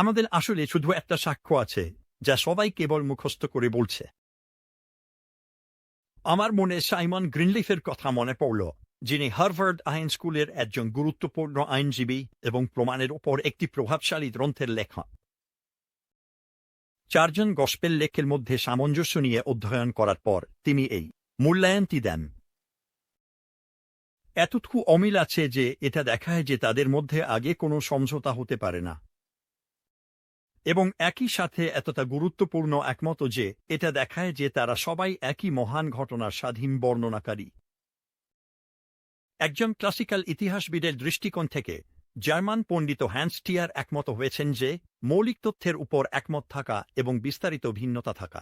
আমাদের আসলে শুধু একটা সাক্ষ্য আছে, যা সবাই কেবল মুখস্থ করে বলছে। আমার মনে সাইমন গ্রিনলিফের কথা মনে পড়ল, যিনি হার্ভার্ড আইন স্কুলের একজন গুরুত্বপূর্ণ আইনজীবী এবং প্রমাণের ওপর একটি প্রভাবশালী গ্রন্থের লেখা চারজন গসপেল লেখের মধ্যে সামঞ্জস্য নিয়ে অধ্যয়ন করার পর তিনি এই মূল্যায়নটি দেন। এতটুকু অমিল আছে যে, এটা দেখায় যে তাদের মধ্যে আগে কোনো সমঝোতা হতে পারে না। এবং একই সাথে এতটা গুরুত্বপূর্ণ একমত যে, এটা দেখায় যে তারা সবাই একই মহান ঘটনার স্বাধীন বর্ণনাকারী। একজন ক্লাসিক্যাল ইতিহাসবিদের দৃষ্টিকোণ থেকে, জার্মান পণ্ডিত হ্যান্সটিয়ার একমত হয়েছেন যে, মৌলিক তথ্যের উপর একমত থাকা এবং বিস্তারিত ভিন্নতা থাকা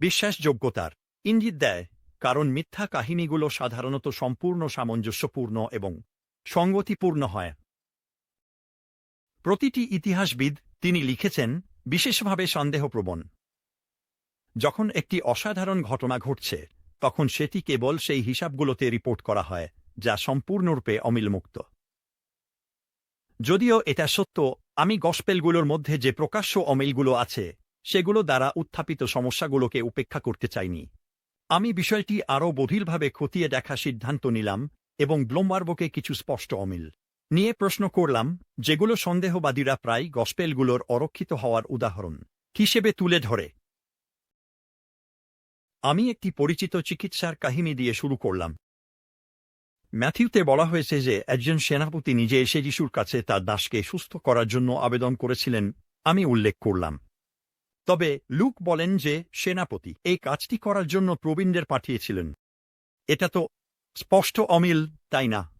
বিশ্বাসযোগ্যতার ইঙ্গিত দেয়, কারণ মিথ্যা কাহিনীগুলো সাধারণত সম্পূর্ণ সামঞ্জস্যপূর্ণ এবং সঙ্গতিপূর্ণ হয়। প্রতিটি ইতিহাসবিদ তিনি লিখেছেন, বিশেষভাবে সন্দেহপ্রবণ। যখন একটি অসাধারণ ঘটনা ঘটছে, তখন সেটি কেবল সেই হিসাবগুলোতে রিপোর্ট করা হয়, যা সম্পূর্ণরূপে অমিলমুক্ত। যদিও এটা সত্য, আমি গসপেলগুলোর মধ্যে যে প্রকাশ্য অমিলগুলো আছে, সেগুলো দ্বারা উত্থাপিত সমস্যাগুলোকে উপেক্ষা করতে চাইনি। আমি বিষয়টি আরও বধিরভাবে খতিয়ে দেখা সিদ্ধান্ত নিলাম, এবং ব্লোমবার্বকে কিছু স্পষ্ট অমিল। নিয়ে প্রশ্ন করলাম, যেগুলো সন্দেহবাদীরা প্রায় গসপেলগুলোর অরক্ষিত হওয়ার উদাহরণ, হিসেবে তুলে ধরে। আমি একটি পরিচিত চিকিৎসার কাহিনী দিয়ে শুরু করলাম। ম্যাথিউতে বলা হয়েছে যে, একজন সেনাপতি নিজে এসে যিশুর কাছে তার দাসকে সুস্থ করার জন্য আবেদন করেছিলেন, আমি উল্লেখ করলাম। তবে লুক বলেন যে, সেনাপতি এই কাজটি করার জন্য প্রবীণদের পাঠিয়েছিলেন। এটা তো স্পষ্ট অমিল, তাই না?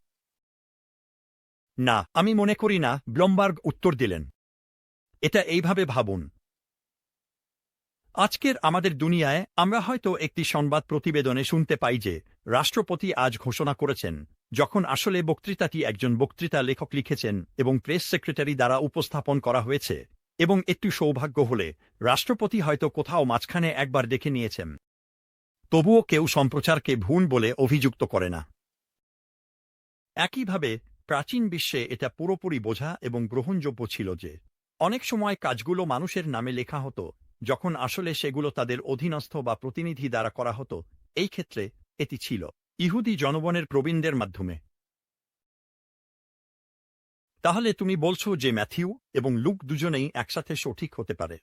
না, আমি মনে করি না, ব্লমবার্গ উত্তর দিলেন। এটা এইভাবে ভাবুন। আজকের আমাদের দুনিয়ায় আমরা হয়তো একটি সংবাদ প্রতিবেদনে শুনতে পাই যে, রাষ্ট্রপতি আজ ঘোষণা করেছেন, যখন আসলে বক্তৃতাটি একজন বক্তৃতা লেখক লিখেছেন এবং প্রেস সেক্রেটারি দ্বারা উপস্থাপন করা হয়েছে, এবং একটু সৌভাগ্য হলে, রাষ্ট্রপতি হয়তো কোথাও মাঝখানে একবার দেখে নিয়েছেন। তবুও কেউ সম্প্রচারকে ভুল বলে অভিযুক্ত করে না। একইভাবে প্রাচীন বিশ্বে এটা পুরোপুরি বোঝা এবং গ্রহণযোগ্য ছিল যে, অনেক সময় কাজগুলো মানুষের নামে লেখা হতো, যখন আসলে সেগুলো তাদের অধীনস্থ বা প্রতিনিধি দ্বারা করা হতো, এই ক্ষেত্রে এটি ছিল ইহুদি জনগণের প্রবীণদের মাধ্যমে। তাহলে তুমি বলছো যে ম্যাথিউ এবং লুক দুজনেই একসাথে সঠিক হতে পারে।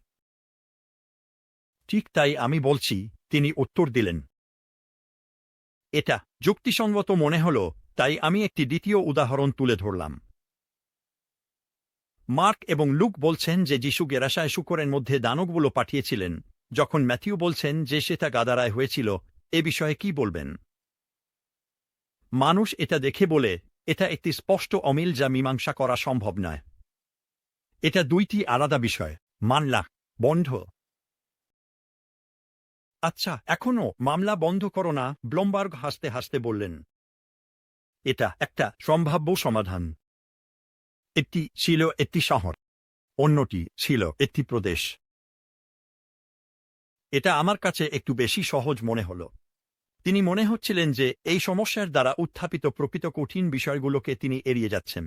ঠিক তাই আমি বলছি, তিনি উত্তর দিলেন। এটা যুক্তিসঙ্গত মনে হল তাই আমি একটি দ্বিতীয় উদাহরণ তুলে ধরলাম। মার্ক এবং লুক বলছেন যে যিশু গেরাসায় শুকরের মধ্যে দানবগুলো পাঠিয়েছিলেন। যখন ম্যাথিউ বলছেন যে সেটা গাদারায় হয়েছিল, এ বিষয়ে কি বলবেন? মানুষ এটা দেখে বলে, এটা একটি স্পষ্ট অমিল যা মীমাংসা করা সম্ভব নয়। এটা দুইটি আলাদা বিষয় মানলা বন্ধ। আচ্ছা এখনও মামলা বন্ধ করো না, ব্লমবার্গ হাসতে হাসতে বললেন। এটা একটা সম্ভাব্য সমাধান। একটি ছিল একটি শহর, অন্যটি ছিল একটি প্রদেশ। এটা আমার কাছে একটু বেশি সহজ মনে হল। তিনি মনে হচ্ছিলেন যে এই সমস্যার দ্বারা উত্থাপিত প্রকৃত কঠিন বিষয়গুলোকে তিনি এড়িয়ে যাচ্ছেন।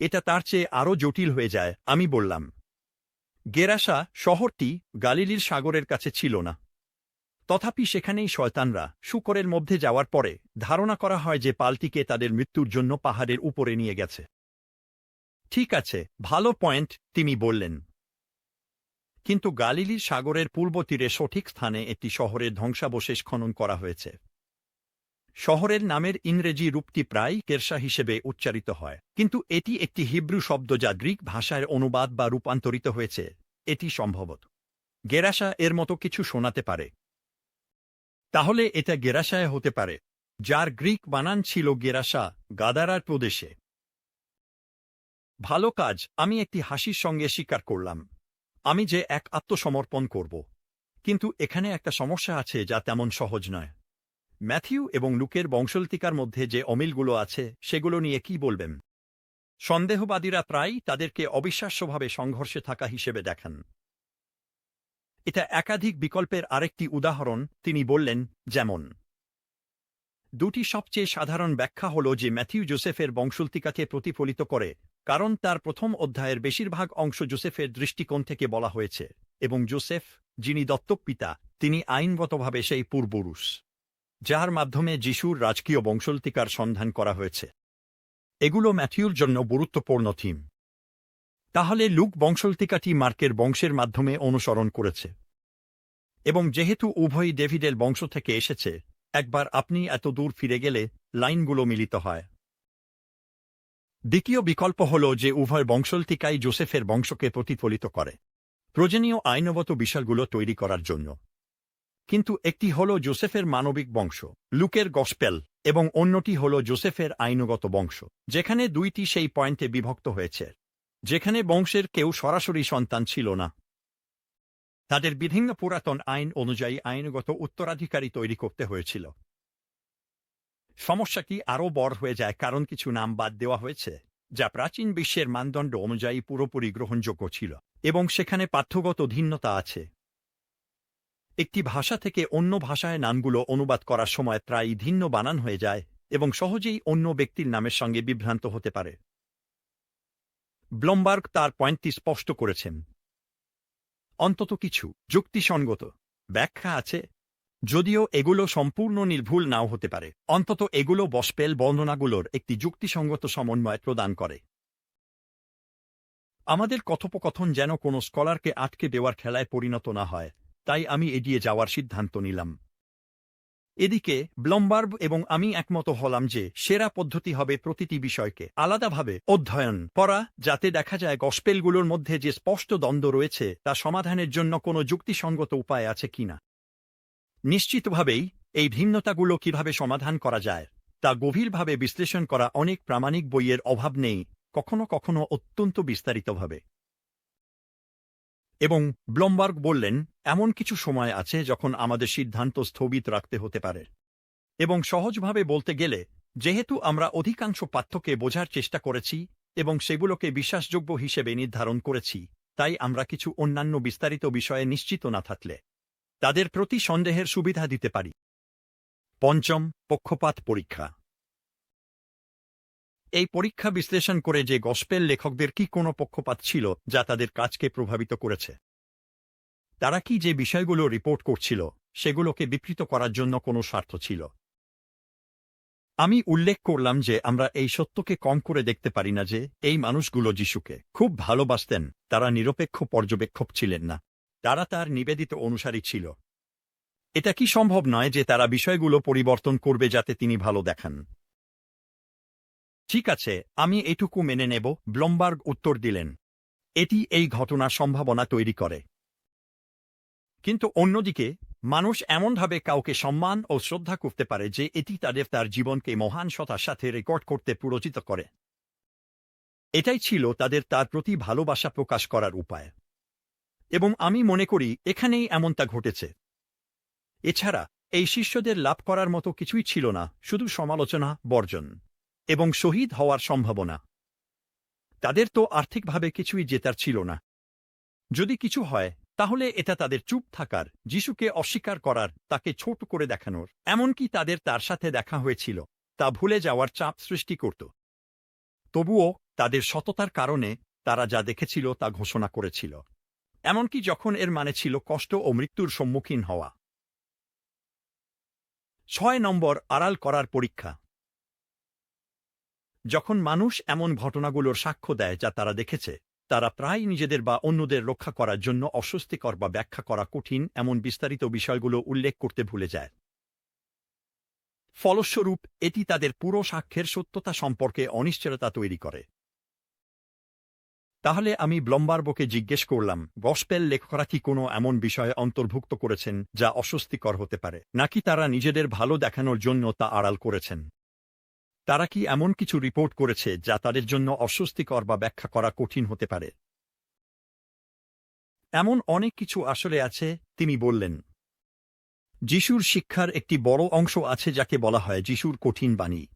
এটা তার চেয়ে আরও জটিল হয়ে যায়, আমি বললাম। গেরাসা শহরটি গালিলির সাগরের কাছে ছিল না। তথাপি সেখানেই শয়তানরা শুকরের মধ্যে যাওয়ার পরে ধারণা করা হয় যে পালটিকে তাদের মৃত্যুর জন্য পাহাড়ের উপরে নিয়ে গেছে। ঠিক আছে, ভালো পয়েন্ট, তিনি বললেন। কিন্তু গালিলির সাগরের পূর্ব তীরে সঠিক স্থানে একটি শহরের ধ্বংসাবশেষ খনন করা হয়েছে। শহরের নামের ইংরেজি রূপটি প্রায় কেরসা হিসেবে উচ্চারিত হয়। কিন্তু এটি একটি হিব্রু শব্দ যা গ্রিক ভাষায় অনুবাদ বা রূপান্তরিত হয়েছে। এটি সম্ভবত। গেরাসা এর মতো কিছু শোনাতে পারে। তাহলে এটা গেরাসায় হতে পারে, যার গ্রিক বানান ছিল গেরাসা, গাদারার প্রদেশে। ভালো কাজ, আমি একটি হাসির সঙ্গে স্বীকার করলাম। আমি যে এক আত্মসমর্পণ করব। কিন্তু এখানে একটা সমস্যা আছে যা তেমন সহজ নয়। ম্যাথিউ এবং লুকের বংশলতিকার মধ্যে যে অমিলগুলো আছে, সেগুলো নিয়ে কি বলবেন? সন্দেহবাদীরা প্রায়ই তাদেরকে অবিশ্বাস্যভাবে সংঘর্ষে থাকা হিসেবে দেখান। এটা একাধিক বিকল্পের আরেকটি উদাহরণ, তিনি বললেন, যেমন, দুটি সবচেয়ে সাধারণ ব্যাখ্যা হল যে ম্যাথিউ জোসেফের বংশলতিকাকে প্রতিফলিত করে, কারণ তার প্রথম অধ্যায়ের বেশিরভাগ অংশ জোসেফের দৃষ্টিকোণ থেকে বলা হয়েছে, এবং জোসেফ, যিনি দত্তক পিতা, তিনি আইনগতভাবে সেই পূর্বপুরুষ, যার মাধ্যমে যিশুর রাজকীয় বংশলতিকার সন্ধান করা হয়েছে। এগুলো ম্যাথিউর জন্য গুরুত্বপূর্ণ থিম। তাহলে লুক বংশলতিকাটি মার্কের বংশের মাধ্যমে অনুসরণ করেছে। এবং যেহেতু উভয়ই ডেভিডের বংশ থেকে এসেছে, একবার আপনি এত দূর ফিরে গেলে লাইনগুলো মিলিত হয়। দ্বিতীয় বিকল্প হল যে উভয় বংশলতিকাই জোসেফের বংশকে প্রতিফলিত করে, প্রয়োজনীয় আইনগত বিষয়গুলো তৈরি করার জন্য। কিন্তু একটি হল জোসেফের মানবিক বংশ, লুকের গসপেল, এবং অন্যটি হল জোসেফের আইনগত বংশ, যেখানে দুইটি সেই পয়েন্টে বিভক্ত হয়েছে। যেখানে বংশের কেউ সরাসরি সন্তান ছিল না। তাদের বিভিন্ন পুরাতন আইন অনুযায়ী আইনগত উত্তরাধিকারী তৈরি করতে হয়েছিল। সমস্যাটি আরও বড় হয়ে যায় কারণ কিছু নাম বাদ দেওয়া হয়েছে, যা প্রাচীন বিশ্বের মানদণ্ড অনুযায়ী পুরোপুরি গ্রহণযোগ্য ছিল এবং সেখানে পাঠ্যগত ভিন্নতা আছে। একটি ভাষা থেকে অন্য ভাষায় নামগুলো অনুবাদ করার সময় প্রায়ই ভিন্ন বানান হয়ে যায় এবং সহজেই অন্য ব্যক্তির নামের সঙ্গে বিভ্রান্ত হতে পারে। ব্লমবার্গ তার পয়েন্টটি স্পষ্ট করেছেন। অন্তত কিছু, যুক্তিসঙ্গত, ব্যাখ্যা আছে, যদিও এগুলো সম্পূর্ণ নির্ভুল নাও হতে পারে। অন্তত এগুলো বসপেল বর্ণনাগুলোর একটি যুক্তিসঙ্গত সমন্বয় প্রদান করে। আমাদের কথোপকথন যেন কোনো স্কলারকে আটকে দেওয়ার খেলায় পরিণত না হয়, তাই আমি এগিয়ে যাওয়ার সিদ্ধান্ত নিলাম। এদিকে ব্লম্বার্ব এবং আমি একমত হলাম যে সেরা পদ্ধতি হবে প্রতিটি বিষয়কে আলাদাভাবে অধ্যয়ন করা, যাতে দেখা যায় গসপেলগুলোর মধ্যে যে স্পষ্ট দ্বন্দ্ব রয়েছে, তা সমাধানের জন্য কোনো যুক্তিসঙ্গত উপায় আছে কিনা নিশ্চিতভাবেই, এই ভিন্নতাগুলো কীভাবে সমাধান করা যায়, তা গভীরভাবে বিশ্লেষণ করা অনেক প্রামাণিক বইয়ের অভাব নেই, কখনো কখনো অত্যন্ত বিস্তারিতভাবে। এবং ব্লমবার্গ বললেন, এমন কিছু সময় আছে যখন আমাদের সিদ্ধান্ত স্থগিত রাখতে হতে পারে। এবং সহজভাবে বলতে গেলে, যেহেতু আমরা অধিকাংশ পাঠ্যকে বোঝার চেষ্টা করেছি এবং সেগুলোকে বিশ্বাসযোগ্য হিসেবে নির্ধারণ করেছি, তাই আমরা কিছু অন্যান্য বিস্তারিত বিষয়ে নিশ্চিত না থাকলে। তাদের প্রতি সন্দেহের সুবিধা দিতে পারি। পঞ্চম পক্ষপাত পরীক্ষা। এই পরীক্ষা বিশ্লেষণ করে যে গসপেল লেখকদের কি কোনো পক্ষপাত ছিল, যা তাদের কাজকে প্রভাবিত করেছে। তারা কি যে বিষয়গুলো রিপোর্ট করছিল, সেগুলোকে বিকৃত করার জন্য কোনো স্বার্থ ছিল। আমি উল্লেখ করলাম যে আমরা এই সত্যকে কম করে দেখতে পারি না যে এই মানুষগুলো যিশুকে খুব ভালোবাসতেন, তারা নিরপেক্ষ পর্যবেক্ষক ছিলেন না। তারা তার নিবেদিত অনুসারী ছিল। এটা কি সম্ভব নয় যে তারা বিষয়গুলো পরিবর্তন করবে যাতে তিনি ভালো দেখান? ঠিক আছে, আমি এটুকু মেনে নেব, ব্লমবার্গ উত্তর দিলেন। এটি এই ঘটনার সম্ভাবনা তৈরি করে। কিন্তু অন্যদিকে, মানুষ এমনভাবে কাউকে সম্মান ও শ্রদ্ধা করতে পারে যে এটি তাদের তার জীবনকে মহান সতার সাথে রেকর্ড করতে পুরোচিত করে। এটাই ছিল তাদের তার প্রতি ভালোবাসা প্রকাশ করার উপায়। এবং আমি মনে করি, এখানেই এমনটা ঘটেছে। এছাড়া, এই শিষ্যদের লাভ করার মতো কিছুই ছিল না, শুধু সমালোচনা, বর্জন। এবং শহীদ হওয়ার সম্ভাবনা। তাদের তো আর্থিকভাবে কিছুই জেতার ছিল না। যদি কিছু হয়, তাহলে এটা তাদের চুপ থাকার, যিশুকে অস্বীকার করার, তাকে ছোট করে দেখানোর। এমনকি তাদের তার সাথে দেখা হয়েছিল, তা ভুলে যাওয়ার চাপ সৃষ্টি করত। তবুও, তাদের সততার কারণে তারা যা দেখেছিল তা ঘোষণা করেছিল। এমনকি যখন এর মানে ছিল কষ্ট ও মৃত্যুর সম্মুখীন হওয়া। ছয় নম্বর আড়াল করার পরীক্ষা। যখন মানুষ এমন ঘটনাগুলোর সাক্ষ্য দেয় যা তারা দেখেছে, তারা প্রায় নিজেদের বা অন্যদের রক্ষা করার জন্য অস্বস্তিকর বা ব্যাখ্যা করা কঠিন এমন বিস্তারিত বিষয়গুলো উল্লেখ করতে ভুলে যায়। ফলস্বরূপ, এটি তাদের পুরো সাক্ষ্যের সত্যতা সম্পর্কে অনিশ্চয়তা তৈরি করে। তাহলে আমি ব্লম্বার্বকে জিজ্ঞেস করলাম, গসপেল লেখকরা কি কোনো এমন বিষয়ে অন্তর্ভুক্ত করেছেন যা অস্বস্তিকর হতে পারে? নাকি তারা নিজেদের ভালো দেখানোর জন্য তা আড়াল করেছেন? তারা কি এমন কিছু রিপোর্ট করেছে যা তাদের জন্য অস্বস্তিকর বা ব্যাখ্যা করা কঠিন হতে পারে? এমন অনেক কিছু আসলে আছে, তিনি বললেন। যিশুর শিক্ষার একটি বড় অংশ আছে যাকে বলা হয় যিশুর কঠিন বাণী।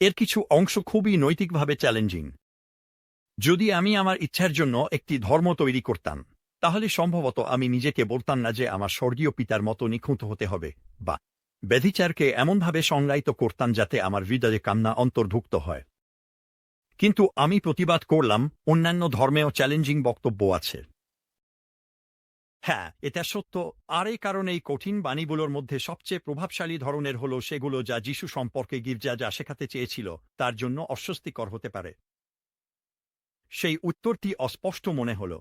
এর কিছু অংশ খুবই নৈতিকভাবে চ্যালেঞ্জিং। যদি আমি আমার ইচ্ছার জন্য একটি ধর্ম তৈরি করতাম, তাহলে সম্ভবত আমি নিজেকে বলতাম না যে আমার স্বর্গীয় পিতার মতো নিখুঁত হতে হবে, বা ব্যধিচারকে এমনভাবে সংজ্ঞায়িত করতাম যাতে আমার হৃদয়ে কান্না অন্তর্ভুক্ত হয়। কিন্তু আমি প্রতিবাদ করলাম, অন্যান্য ধর্মেও চ্যালেঞ্জিং বক্তব্য আছে। হ্যাঁ এটা সত্য। আর এই কারণে এই কঠিন বাণীগুলোর মধ্যে সবচেয়ে প্রভাবশালী ধরনের হল সেগুলো যা যিশু সম্পর্কে গির্জা যা শেখাতে চেয়েছিল, তার জন্য অস্বস্তিকর হতে পারে। সেই উত্তরটি অস্পষ্ট মনে হল।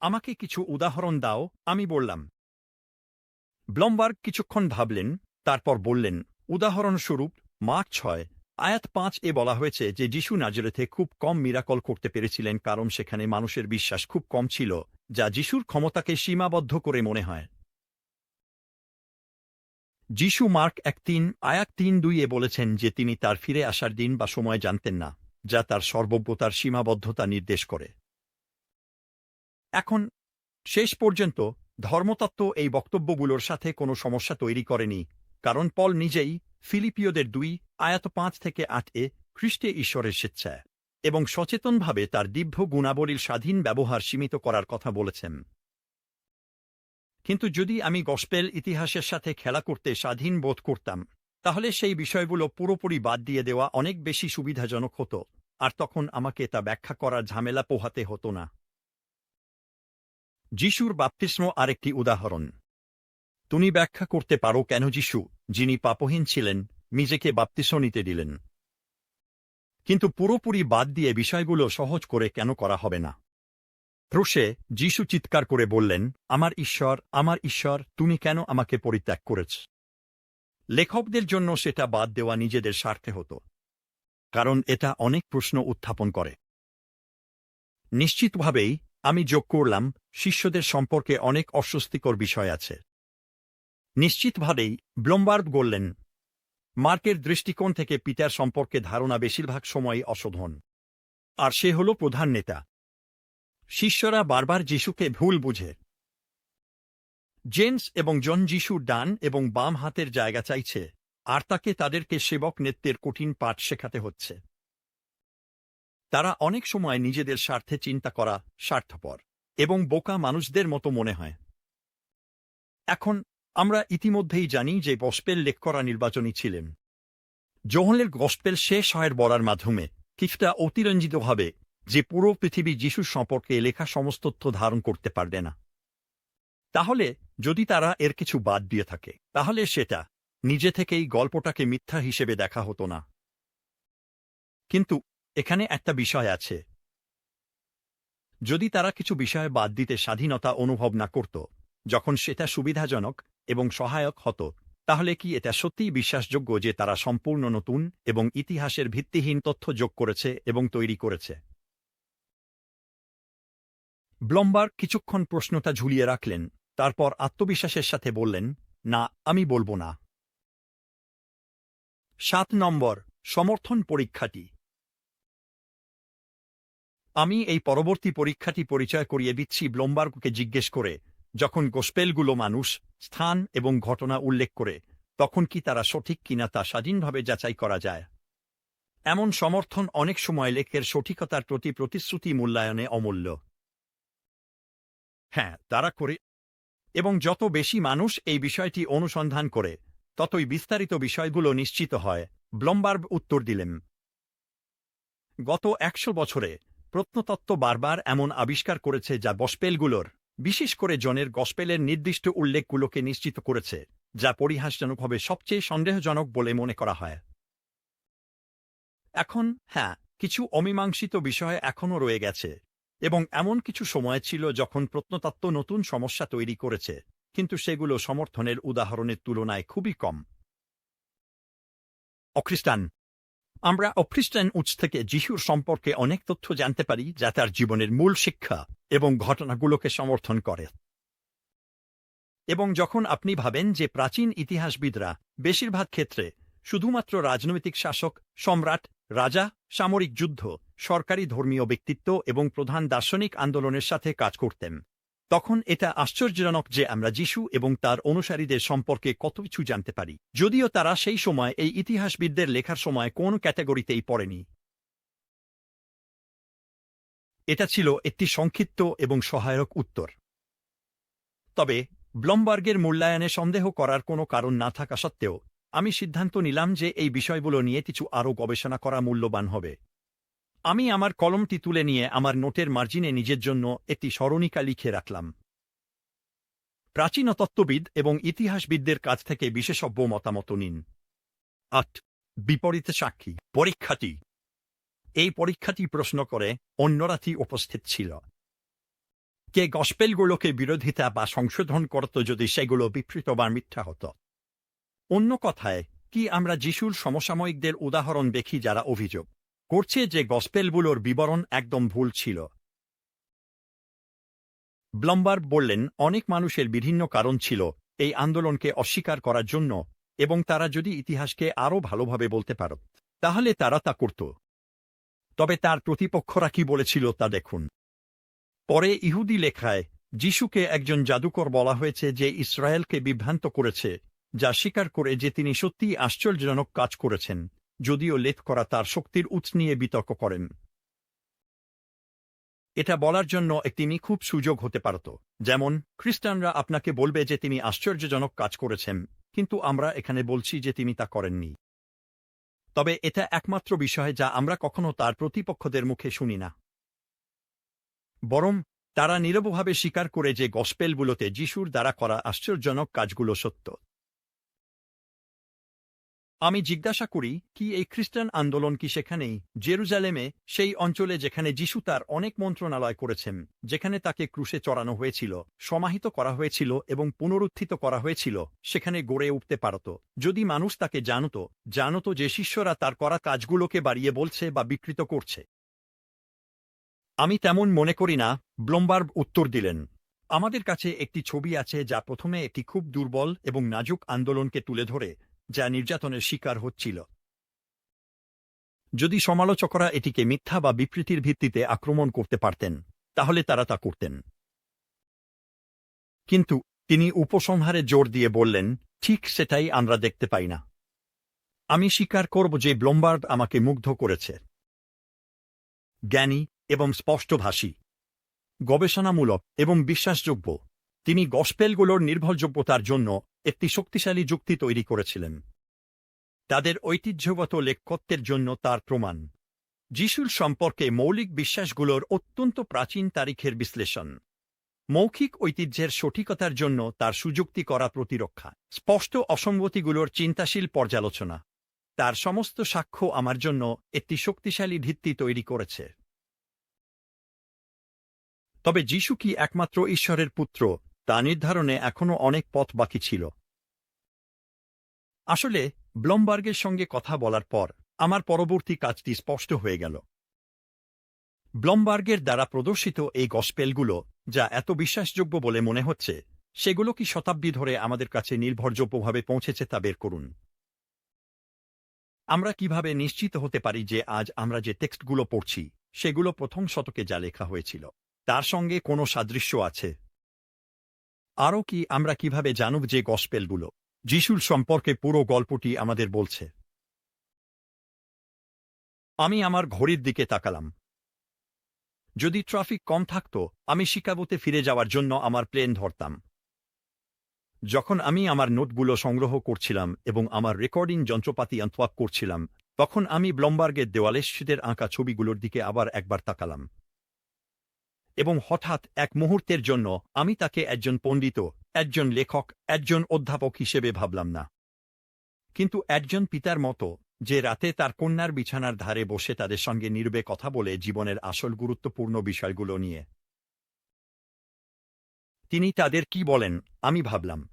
আমাকে কিছু উদাহরণ দাও, আমি বললাম ব্লমবার্গ কিছুক্ষণ ভাবলেন, তারপর বললেন, উদাহরণস্বরূপ মার্ক ছয়। আয়াত পাঁচ এ বলা হয়েছে যে, যিশু নাজরেথে খুব কম মিরাকল করতে পেরেছিলেন কারণ সেখানে মানুষের বিশ্বাস খুব কম ছিল, যা যিশুর ক্ষমতাকে সীমাবদ্ধ করে মনে হয়। যিশু মার্ক এক তিন, আয়াত তিন দুই এ বলেছেন যে, তিনি তার ফিরে আসার দিন বা সময় জানতেন না, যা তার সর্বজ্ঞতার সীমাবদ্ধতা নির্দেশ করে। এখন, শেষ পর্যন্ত ধর্মতত্ত্ব এই বক্তব্যগুলোর সাথে কোনো সমস্যা তৈরি করেনি, কারণ পল নিজেই ফিলিপিওদের দুই, আয়াত পাঁচ থেকে আট খ্রিস্টে ঈশ্বরের স্বেচ্ছায় এবং সচেতনভাবে তার দিব্য গুণাবলীর স্বাধীন ব্যবহার সীমিত করার কথা বলেছেন। কিন্তু যদি আমি গসপেল ইতিহাসের সাথে খেলা করতে স্বাধীন বোধ করতাম, তাহলে সেই বিষয়গুলো পুরোপুরি বাদ দিয়ে দেওয়া অনেক বেশি সুবিধাজনক হতো, আর তখন আমাকে তা ব্যাখ্যা করার ঝামেলা পোহাতে হতো না। যিশুর বাপ্তিস্ম আরেকটি উদাহরণ। তুমি ব্যাখ্যা করতে পারো কেন যিশু, যিনি পাপহীন ছিলেন, নিজেকে বাপ্তিস্ম নিতে দিলেন। কিন্তু পুরোপুরি বাদ দিয়ে বিষয়গুলো সহজ করে কেন করা হবে না? ক্রুশে যিশু চিৎকার করে বললেন, আমার ঈশ্বর আমার ঈশ্বর, তুমি কেন আমাকে পরিত্যাগ করেছ? লেখকদের জন্য সেটা বাদ দেওয়া নিজেদের স্বার্থে হতো, কারণ এটা অনেক প্রশ্ন উত্থাপন করে। নিশ্চিতভাবেই আমি যোগ করলাম, শিষ্যদের সম্পর্কে অনেক অস্বস্তিকর বিষয় আছে। নিশ্চিতভাবেই, ব্লোমবার্গ বললেন, মার্কের দৃষ্টিকোণ থেকে পিতার সম্পর্কে ধারণা বেশিরভাগ সময়ই অশোধন। আর সে হল প্রধান নেতা। শিষ্যরা বারবার যিশুকে ভুল বুঝে। জেমস এবং জন যিশুর ডান এবং বাম হাতের জায়গা চাইছে, আর তাকে তাদেরকে সেবক নেত্রের কঠিন পাঠ শেখাতে হচ্ছে। তারা অনেক সময় নিজেদের স্বার্থে চিন্তা করা স্বার্থপর এবং বোকা মানুষদের মতো মনে হয়। এখন আমরা ইতিমধ্যেই জানি যে গসপেল লেখ করা নির্বাচনী ছিলেন। জোহনের গসপেল শেষ হয়ের বলার মাধ্যমে কিছুটা অতিরঞ্জিতভাবে যে পুরো পৃথিবী যিশুর সম্পর্কে লেখা সমস্ত তথ্য ধারণ করতে পারবে না। তাহলে যদি তারা এর কিছু বাদ দিয়ে থাকে, তাহলে সেটা নিজে থেকেই গল্পটাকে মিথ্যা হিসেবে দেখা হতো না। কিন্তু এখানে একটা বিষয় আছে। যদি তারা কিছু বিষয় বাদ দিতে স্বাধীনতা অনুভব না করত, যখন সেটা সুবিধাজনক এবং সহায়ক হতো, তাহলে কি এটা সত্যিই বিশ্বাসযোগ্য যে তারা সম্পূর্ণ নতুন এবং ইতিহাসের ভিত্তিহীন তথ্য যোগ করেছে এবং তৈরি করেছে? ব্লম্বার কিছুক্ষণ প্রশ্নটা ঝুলিয়ে রাখলেন, তারপর আত্মবিশ্বাসের সাথে বললেন, না, আমি বলব না। সাত নম্বর, সমর্থন পরীক্ষাটি। আমি এই পরবর্তী পরীক্ষাটি পরিচয় করিয়ে দিচ্ছি ব্লোমবার্গকে জিজ্ঞেস করে, যখন গোস্পেলগুলো মানুষ, স্থান এবং ঘটনা উল্লেখ করে, তখন কি তারা সঠিক কিনা তা স্বাধীনভাবে যাচাই করা যায়? এমন সমর্থন অনেক সময় লেখের সঠিকতার প্রতি প্রতিশ্রুতি মূল্যায়নে অমূল্য। হ্যাঁ তারা করে। এবং যত বেশি মানুষ এই বিষয়টি অনুসন্ধান করে, ততই বিস্তারিত বিষয়গুলো নিশ্চিত হয় ব্লম্বার্ব উত্তর দিলেন। গত একশো বছরে প্রত্নতত্ত্ব বারবার এমন আবিষ্কার করেছে যা বসপেলগুলোর বিশেষ করে জনের গসপেলের নির্দিষ্ট উল্লেখগুলোকে নিশ্চিত করেছে, যা পরিহাসজনকভাবে সবচেয়ে সন্দেহজনক বলে মনে করা হয়। এখন হ্যাঁ কিছু অমীমাংসিত বিষয় এখনও রয়ে গেছে, এবং এমন কিছু সময় ছিল যখন প্রত্নতত্ত্ব নতুন সমস্যা তৈরি করেছে, কিন্তু সেগুলো সমর্থনের উদাহরণের তুলনায় খুবই কম। অখ্রিস্টান আমরা অখ্রিস্টান উৎস থেকে যিশুর সম্পর্কে অনেক তথ্য জানতে পারি, যা তার জীবনের মূল শিক্ষা এবং ঘটনাগুলোকে সমর্থন করে। এবং যখন আপনি ভাবেন যে প্রাচীন ইতিহাসবিদরা বেশিরভাগ ক্ষেত্রে শুধুমাত্র রাজনৈতিক শাসক, সম্রাট, রাজা, সামরিক যুদ্ধ, সরকারি ধর্মীয় ব্যক্তিত্ব এবং প্রধান দার্শনিক আন্দোলনের সাথে কাজ করতেন। তখন এটা আশ্চর্যজনক যে আমরা যিশু এবং তার অনুসারীদের সম্পর্কে কত কিছু জানতে পারি। যদিও তারা সেই সময় এই ইতিহাসবিদদের লেখার সময় কোন ক্যাটাগরিতেই পড়েনি। এটা ছিল একটি সংক্ষিপ্ত এবং সহায়ক উত্তর। তবে ব্লমবার্গের মূল্যায়নে সন্দেহ করার কোনো কারণ না থাকা সত্ত্বেও, আমি সিদ্ধান্ত নিলাম যে এই বিষয়গুলো নিয়ে কিছু আরও গবেষণা করা মূল্যবান হবে। আমি আমার কলমটি তুলে নিয়ে আমার নোটের মার্জিনে নিজের জন্য একটি স্মরণিকা লিখে রাখলাম। প্রাচীন তত্ত্ববিদ এবং ইতিহাসবিদদের কাছ থেকে বিশেষজ্ঞ মতামত নিন। আট, বিপরীত সাক্ষী, পরীক্ষাটি। এই পরীক্ষাটি প্রশ্ন করে অন্যরাতি উপস্থিত ছিল। কে গসপেলগুলোকে বিরোধিতা বা সংশোধন করত যদি সেগুলো বিকৃত বা মিথ্যা হতো? অন্য কথায়, কি আমরা যিশুর সমসাময়িকদের উদাহরণ দেখি যারা অভিযোগ করছে যে গসপেলগুলোর বিবরণ একদম ভুল ছিল। ব্লম্বার্গ বললেন, অনেক মানুষের বিভিন্ন কারণ ছিল এই আন্দোলনকে অস্বীকার করার জন্য, এবং তারা যদি ইতিহাসকে আরও ভালোভাবে বলতে পারত তাহলে তারা তা করত। তবে তার প্রতিপক্ষরা কি বলেছিল তা দেখুন। পরে ইহুদি লেখায়, যিশুকে একজন জাদুকর বলা হয়েছে যে ইসরায়েলকে বিভ্রান্ত করেছে, যা স্বীকার করে যে তিনি সত্যিই আশ্চর্যজনক কাজ করেছেন। যদিও লেখ করা তার শক্তির উৎস নিয়ে বিতর্ক করেন। এটা বলার জন্য একটি নিখুব সুযোগ হতে পারত। যেমন, খ্রিস্টানরা আপনাকে বলবে যে তিনি আশ্চর্যজনক কাজ করেছেন, কিন্তু আমরা এখানে বলছি যে তিনি তা করেননি। তবে এটা একমাত্র বিষয় যা আমরা কখনো তার প্রতিপক্ষদের মুখে শুনি না। বরং, তারা নীরবভাবে স্বীকার করে যে গসপেলগুলোতে যিশুর দ্বারা করা আশ্চর্যজনক কাজগুলো সত্য। আমি জিজ্ঞাসা করি, কি এই খ্রিস্টান আন্দোলন কি সেখানেই, জেরুজালেমে, সেই অঞ্চলে যেখানে যিশু তার অনেক মন্ত্রণালয় করেছেন, যেখানে তাকে ক্রুশে চড়ানো হয়েছিল, সমাহিত করা হয়েছিল এবং পুনরুত্থিত করা হয়েছিল, সেখানে গড়ে উঠতে পারত। যদি মানুষ তাকে জানত জানত যে শিষ্যরা তার করা কাজগুলোকে বাড়িয়ে বলছে বা বিকৃত করছে। আমি তেমন মনে করি না, ব্লোমবার্গ উত্তর দিলেন। আমাদের কাছে একটি ছবি আছে যা প্রথমে একটি খুব দুর্বল এবং নাজুক আন্দোলনকে তুলে ধরে যা নির্যাতনের শিকার হচ্ছিল। যদি সমালোচকরা এটিকে মিথ্যা বা বিবৃতির ভিত্তিতে আক্রমণ করতে পারতেন, তাহলে তারা তা করতেন। কিন্তু তিনি উপসংহারে জোর দিয়ে বললেন, ঠিক সেটাই আমরা দেখতে পাই না। আমি স্বীকার করব যে ব্লোমবার্গ আমাকে মুগ্ধ করেছে। জ্ঞানী এবং স্পষ্টভাষী, গবেষণামূলক এবং বিশ্বাসযোগ্য। তিনি গসপেলগুলোর নির্ভরযোগ্যতার জন্য একটি শক্তিশালী যুক্তি তৈরি করেছিলেন। তাদের ঐতিহ্যগত লেখকত্বের জন্য তার প্রমাণ। যিশুর সম্পর্কে মৌলিক বিশ্বাসগুলোর অত্যন্ত প্রাচীন তারিখের বিশ্লেষণ। মৌখিক ঐতিহ্যের সঠিকতার জন্য তার সুযুক্তি করা প্রতিরক্ষা। স্পষ্ট অসঙ্গতিগুলোর চিন্তাশীল পর্যালোচনা। তার সমস্ত সাক্ষ্য আমার জন্য একটি শক্তিশালী ভিত্তি তৈরি করেছে। তবে যিশু কি একমাত্র ঈশ্বরের পুত্র, তা নির্ধারণে এখনও অনেক পথ বাকি ছিল। আসলে ব্লমবার্গের সঙ্গে কথা বলার পর আমার পরবর্তী কাজটি স্পষ্ট হয়ে গেল। ব্লমবার্গের দ্বারা প্রদর্শিত এই গসপেলগুলো, যা এত বিশ্বাসযোগ্য বলে মনে হচ্ছে, সেগুলো কি শতাব্দী ধরে আমাদের কাছে নির্ভরযোগ্যভাবে পৌঁছেছে তা বের করুন। আমরা কীভাবে নিশ্চিত হতে পারি যে আজ আমরা যে টেক্সটগুলো পড়ছি, সেগুলো প্রথম শতকে যা লেখা হয়েছিল, তার সঙ্গে কোনো সাদৃশ্য আছে? আরও কি আমরা কীভাবে জানব যে গসপেলগুলো? যিশুর সম্পর্কে পুরো গল্পটি আমাদের বলছে। আমি আমার ঘড়ির দিকে তাকালাম। যদি ট্রাফিক কম থাকত, আমি শিকাগোতে ফিরে যাওয়ার জন্য আমার প্লেন ধরতাম। যখন আমি আমার নোটগুলো সংগ্রহ করছিলাম এবং আমার রেকর্ডিং যন্ত্রপাতি আন্তওয়াক করছিলাম, তখন আমি ব্লম্বার্গের দেওয়ালে শীতের আঁকা ছবিগুলোর দিকে আবার একবার তাকালাম। এবং হঠাৎ এক মুহূর্তের জন্য আমি তাকে একজন পণ্ডিত একজন লেখক, একজন অধ্যাপক হিসেবে ভাবলাম না। কিন্তু একজন পিতার মতো, যে রাতে তার কন্যার বিছানার ধারে বসে তাদের সঙ্গে নির্বে কথা বলে জীবনের আসল গুরুত্বপূর্ণ বিষয়গুলো নিয়ে। তিনি তাদের কি বলেন, আমি ভাবলাম,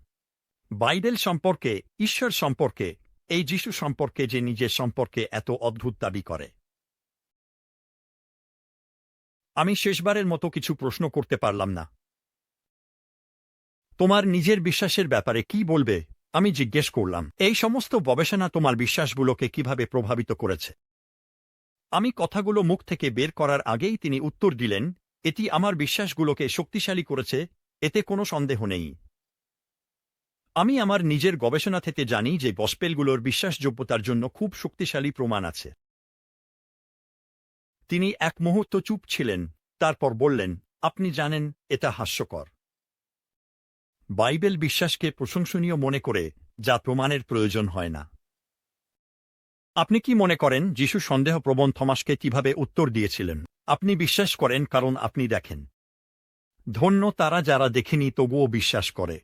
বাইবেল সম্পর্কে, ঈশ্বর সম্পর্কে, এই যিশু সম্পর্কে যে নিজের সম্পর্কে এত অদ্ভুত দাবি করে। আমি শেষবারের মতো কিছু প্রশ্ন করতে পারলাম না। তোমার নিজের বিশ্বাসের ব্যাপারে কি বলবে? আমি জিজ্ঞেস করলাম। এই সমস্ত গবেষণা তোমার বিশ্বাসগুলোকে কীভাবে প্রভাবিত করেছে? আমি কথাগুলো মুখ থেকে বের করার আগেই তিনি উত্তর দিলেন, এটি আমার বিশ্বাসগুলোকে শক্তিশালী করেছে, এতে কোনো সন্দেহ নেই। আমি আমার নিজের গবেষণা থেকে জানি যে গসপেলগুলোর বিশ্বাসযোগ্যতার জন্য খুব শক্তিশালী প্রমাণ আছে। তিনি এক মুহূর্ত চুপ ছিলেন, তারপর বললেন, আপনি জানেন, এটা হাস্যকর। বাইবেল বিশ্বাসকে প্রশংসনীয় মনে করে যা প্রমাণের প্রয়োজন হয় না। আপনি কি মনে করেন যিশু সন্দেহপ্রবণ থমাসকে কীভাবে উত্তর দিয়েছিলেন? আপনি বিশ্বাস করেন, কারণ আপনি দেখেন। ধন্য তারা যারা দেখেনি, তবুও বিশ্বাস করে।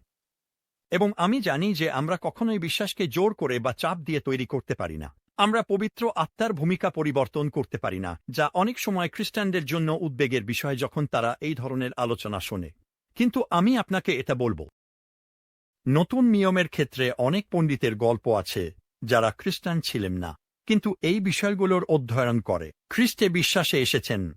এবং আমি জানি যে আমরা কখনোই বিশ্বাসকে জোর করে বা চাপ দিয়ে তৈরি করতে পারি না। আমরা পবিত্র আত্মার ভূমিকা পরিবর্তন করতে পারি না, যা অনেক সময় খ্রিস্টানদের জন্য উদ্বেগের বিষয় যখন তারা এই ধরনের আলোচনা শোনে। কিন্তু আমি আপনাকে এটা বলব। নতুন নিয়মের ক্ষেত্রে অনেক পণ্ডিতের গল্প আছে, যারা খ্রিস্টান ছিলেন না, কিন্তু এই বিষয়গুলোর অধ্যয়ন করে। খ্রিস্টে বিশ্বাসে এসেছেন।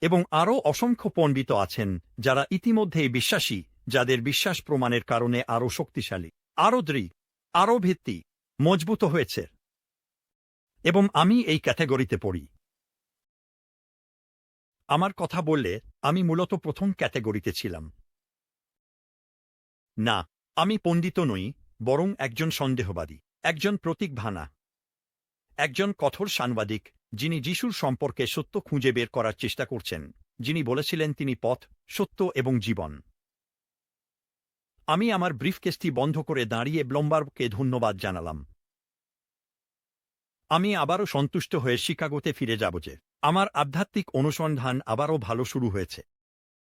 এবং আরও অসংখ্য পণ্ডিত আছেন, যারা ইতিমধ্যেই বিশ্বাসী, যাদের বিশ্বাস প্রমাণের কারণে আরও শক্তিশালী, আরও দৃঢ়, আরও ভিত্তি, মজবুত হয়েছে। এবং আমি এই ক্যাটাগরিতে পড়ি। আমার কথা বললে আমি মূলত প্রথম ক্যাটেগরিতে ছিলাম। না, আমি পণ্ডিত নই, বরং একজন সন্দেহবাদী, একজন প্রতীক ভানা একজন কঠোর সাংবাদিক, যিনি যিশুর সম্পর্কে সত্য খুঁজে বের করার চেষ্টা করছেন, যিনি বলেছিলেন তিনি পথ, সত্য এবং জীবন। আমি আমার ব্রিফকেসটি বন্ধ করে দাঁড়িয়ে ব্লম্বার্গকে ধন্যবাদ জানালাম। আমি আবারও সন্তুষ্ট হয়ে শিকাগোতে ফিরে যাব যে আমার আধ্যাত্মিক অনুসন্ধান আবারও ভালো শুরু হয়েছে।